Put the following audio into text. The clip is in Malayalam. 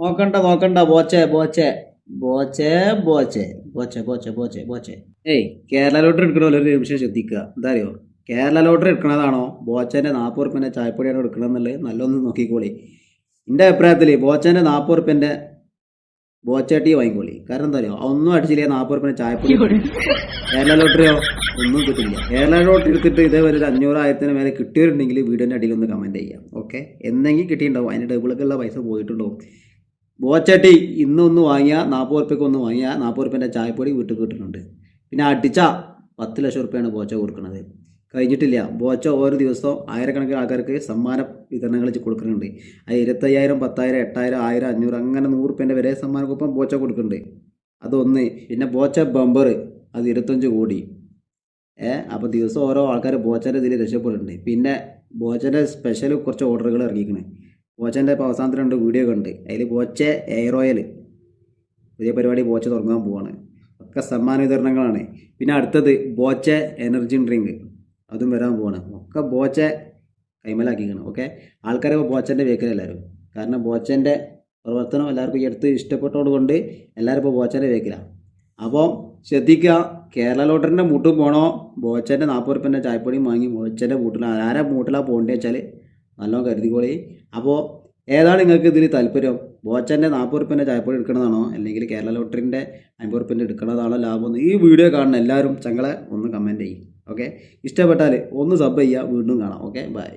നോക്കണ്ട നോക്കണ്ട. ബോച്ചെ ബോച്ചെ ബോച്ചെ ബോച്ചെ ബോച്ചെ ബോച്ചെ ബോച്ചെ ബോച്ചെ ഏയ് കേരള ലോട്ടറി എടുക്കണമല്ലോ ഒരു നിമിഷം ശ്രദ്ധിക്കുക. എന്താ അറിയോ കേരള ലോട്ടറി എടുക്കണതാണോ? ബോച്ചേന്റെ നാൽപ്പത് റുപ്യന്റെ ചായപ്പൊടിയാണോ എടുക്കണമെന്നുള്ളത് നല്ലൊന്ന് നോക്കിക്കോളി. എന്റെ അഭിപ്രായത്തിൽ ബോച്ചേന്റെ നാൽപ്പത് റുപ്യന്റെ ബോച്ചേട്ടി വാങ്ങിക്കോളി. കാരണം എന്താ അറിയോ ഒന്നും അടിച്ചില്ലേ നാൽപ്പത് റുപ്യന്റെ ചായപ്പൊടി കേരള ലോട്ടറിയോ? ഒന്നും കിട്ടില്ല. കേരള ലോട്ടറി എടുത്തിട്ട് ഇതേപോലെ ഒരു അഞ്ഞൂറ് ആയിരത്തിന് മേലെ കിട്ടിയവരുണ്ടെങ്കിൽ വീടിന്റെ അടിയിൽ ഒന്ന് കമന്റ് ചെയ്യാം ഓക്കെ എന്തെങ്കിലും കിട്ടിയിട്ടുണ്ടാവും അതിന്റെ ഡബിളൊക്കെയുള്ള പൈസ പോയിട്ടുണ്ടാവും. ബോച്ചട്ടി ഇന്ന് ഒന്ന് വാങ്ങിയാൽ നാൽപ്പത് ഉറുപ്പ്യക്ക് ഒന്ന് വാങ്ങിയാൽ നാൽപ്പത് ഉറുപ്പ്യന്റെ ചായപ്പൊടി വീട്ടിൽ കിട്ടുന്നുണ്ട് പിന്നെ അടിച്ച പത്ത് ലക്ഷം ഉറുപ്പ്യാണ് ബോച്ച കൊടുക്കുന്നത്. കഴിഞ്ഞിട്ടില്ല. ബോച്ച ഓരോ ദിവസവും ആയിരക്കണക്കിന് ആൾക്കാർക്ക് സമ്മാന വിതരണങ്ങൾ കൊടുക്കുന്നുണ്ട്. അത് ഇരുപത്തയ്യായിരം പത്തായിരം എട്ടായിരം ആയിരം അഞ്ഞൂറ് അങ്ങനെ നൂറ് ഉറുപ്പ്യന്റെ വരെ സമ്മാന കൂപ്പം ബോച്ച കൊടുക്കുന്നുണ്ട്. അതൊന്ന്. പിന്നെ ബോച്ച ബമ്പർ അത് ഇരുപത്തഞ്ച് കോടി. ഏ അപ്പോൾ ദിവസം ഓരോ ആൾക്കാർ ബോച്ചന്റെ ഇതിൽ രക്ഷപ്പെടുന്നുണ്ട്. പിന്നെ ബോച്ചന്റെ സ്പെഷ്യൽ കുറച്ച് ഓർഡറുകൾ ഇറങ്ങിക്കണേ ബോച്ചന്റെ ഇപ്പോൾ അവസാനത്തിൽ രണ്ട് വീഡിയോ കണ്ട്. അതിൽ ബോച്ച എയർ ഓയിൽ പുതിയ പരിപാടി ബോച്ച തുടങ്ങാൻ പോവാണ്. ഒക്കെ സമ്മാന വിതരണങ്ങളാണ്. പിന്നെ അടുത്തത് ബോച്ച എനർജി ഡ്രിങ്ക് അതും വരാൻ പോവാണ്. ഒക്കെ ബോച്ച കൈമലാക്കിക്കണം. ഓക്കെ? ആൾക്കാരെ ബോച്ചന്റെ വേക്കിലെല്ലാവരും കാരണം ബോച്ചന്റെ പ്രവർത്തനം എല്ലാവർക്കും ഈ അടുത്ത് കൊണ്ട് എല്ലാവരും ഇപ്പോൾ ബോച്ചന്റെ വേക്കിലാണ് അപ്പോൾ ശ്രദ്ധിക്കുക കേരള ലോട്ടറിന്റെ മൂട്ടും പോകണോ ബോച്ചന്റെ നാൽപ്പത് റുപ്യന്റെ ചായപ്പൊടിയും വാങ്ങി ബോച്ചന്റെ മൂട്ടിലാണ് ആരാ മൂട്ടിലാണ് പോകേണ്ടത് വെച്ചാൽ നല്ലോണം കരുതിക്കോളി. അപ്പോൾ ഏതാണ് നിങ്ങൾക്ക് ഇതിൽ താല്പര്യം? ബോച്ചന്റെ നാൽപ്പത് റുപ്യന്റെ ചായപ്പൊടി എടുക്കുന്നതാണോ അല്ലെങ്കിൽ കേരള ലോട്ടറിന്റെ അമ്പത് റുപ്യന്റെ എടുക്കുന്നതാണോ ലാഭം? ഈ വീഡിയോ കാണുന്ന എല്ലാവരും ചങ്ങളെ ഒന്ന് കമന്റ് ചെയ്യും. ഓക്കെ ഇഷ്ടപ്പെട്ടാൽ ഒന്ന് സബ് ചെയ്യുക. വീണ്ടും കാണാം. Okay bye